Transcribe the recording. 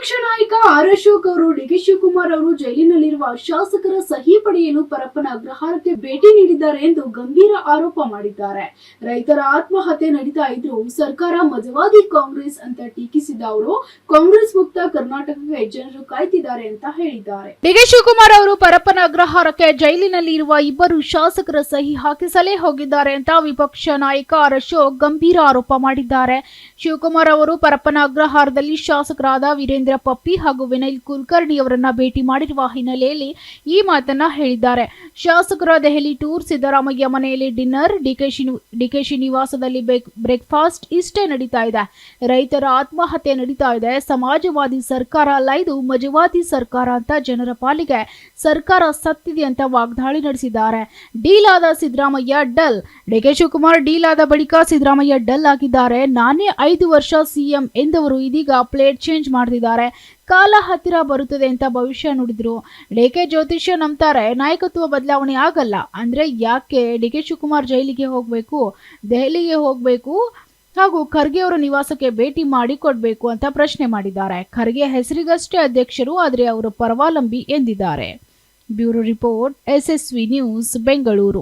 ವಿಪಕ್ಷ ನಾಯಕ ಆರ್ ಅಶೋಕ್ ಅವರು ಡಿಕೆ ಶಿವಕುಮಾರ್ ಅವರು ಜೈಲಿನಲ್ಲಿರುವ ಶಾಸಕರ ಸಹಿ ಪಡೆಯಲು ಪರಪ್ಪನ ಅಗ್ರಹಾರಕ್ಕೆ ಭೇಟಿ ನೀಡಿದ್ದಾರೆ ಎಂದು ಗಂಭೀರ ಆರೋಪ ಮಾಡಿದ್ದಾರೆ. ರೈತರ ಆತ್ಮಹತ್ಯೆ ನಡೀತಾ ಇದ್ರು ಸರ್ಕಾರ ಮಜವಾದಿ ಕಾಂಗ್ರೆಸ್ ಅಂತ ಟೀಕಿಸಿದ ಅವರು, ಕಾಂಗ್ರೆಸ್ ಮುಕ್ತ ಕರ್ನಾಟಕಕ್ಕೆ ಜನರು ಕಾಯ್ತಿದ್ದಾರೆ ಅಂತ ಹೇಳಿದ್ದಾರೆ. ಡಿಕೆ ಶಿವಕುಮಾರ್ ಅವರು ಪರಪ್ಪನ ಅಗ್ರಹಾರಕ್ಕೆ ಜೈಲಿನಲ್ಲಿ ಇರುವ ಇಬ್ಬರು ಶಾಸಕರ ಸಹಿ ಹಾಕಿಸಲೇ ಹೋಗಿದ್ದಾರೆ ಅಂತ ವಿಪಕ್ಷ ನಾಯಕ ಆರ್ ಅಶೋಕ್ ಗಂಭೀರ ಆರೋಪ ಮಾಡಿದ್ದಾರೆ. ಶಿವಕುಮಾರ್ ಅವರು ಪರಪ್ಪನ ಅಗ್ರಹಾರದಲ್ಲಿ ಶಾಸಕರಾದ ವೀರೇಂದ್ರ ಪಪ್ಪಿ ಹಾಗೂ ವಿನಯ್ ಕುಲಕರ್ಣಿ ಅವರನ್ನ ಭೇಟಿ ಮಾಡಿರುವ ಹಿನ್ನೆಲೆಯಲ್ಲಿ ಈ ಮಾತನ್ನ ಹೇಳಿದ್ದಾರೆ. ಶಾಸಕರ ದೆಹಲಿ ಟೂರ್ ಸಿದ್ದರಾಮಯ್ಯ ಮನೆಯಲ್ಲಿ ಡಿನ್ನರ್ ಡಿಕೆಶಿ ಡಿಕೆಶಿ ನಿವಾಸದಲ್ಲಿ ಬ್ರೇಕ್ಫಾಸ್ಟ್ ಇಷ್ಟೇ ನಡೀತಾ ಇದೆ. ರೈತರ ಆತ್ಮಹತ್ಯೆ ನಡೀತಾ ಇದೆ. ಸಮಾಜವಾದಿ ಸರ್ಕಾರ ಅಲ್ಲ ಇದು, ಮಜವಾದಿ ಸರ್ಕಾರ ಅಂತ ಜನರ ಪಾಲಿಗೆ ಸರ್ಕಾರ ಸತ್ತಿದೆ ಅಂತ ವಾಗ್ದಾಳಿ ನಡೆಸಿದ್ದಾರೆ. ಡೀಲ್ ಆದ Siddaramaiah dull. D K Shivakumar deal ಆದ ಬಳಿಕ ಸಿದ್ದರಾಮಯ್ಯ ಡಲ್ ಆಗಿದ್ದಾರೆ. ನಾನೇ ಐದು ವರ್ಷ ಸಿಎಂ ಎಂದವರು ಇದೀಗ ಪ್ಲೇಟ್ ಚೇಂಜ್ ಮಾಡ್ತಿದ್ದಾರೆ. ಕಾಲ ಹತ್ತಿರ ಬರುತ್ತದೆ ಅಂತ ಭವಿಷ್ಯ ನುಡಿದ್ರು. ಡಿಕೆ ಜ್ಯೋತಿಷ್ಯ ನಂಬ್ತಾರೆ, ನಾಯಕತ್ವ ಬದಲಾವಣೆ ಆಗಲ್ಲ. ಅಂದ್ರೆ ಯಾಕೆ? ಡಿಕೆ ಶಿವಕುಮಾರ್ ಜೈಲಿಗೆ ಹೋಗ್ಬೇಕು, ದೆಹಲಿಗೆ ಹೋಗ್ಬೇಕು, ಹಾಗೂ ಖರ್ಗೆ ಅವರ ನಿವಾಸಕ್ಕೆ ಭೇಟಿ ಮಾಡಿ ಕೊಡ್ಬೇಕು ಅಂತ ಪ್ರಶ್ನೆ ಮಾಡಿದ್ದಾರೆ. ಖರ್ಗೆ ಹೆಸರಿಗಷ್ಟೇ ಅಧ್ಯಕ್ಷರು, ಆದರೆ ಅವರು ಪರವಾಲಂಬಿ ಎಂದಿದ್ದಾರೆ. Bureau report, S S V news, Bengaluru.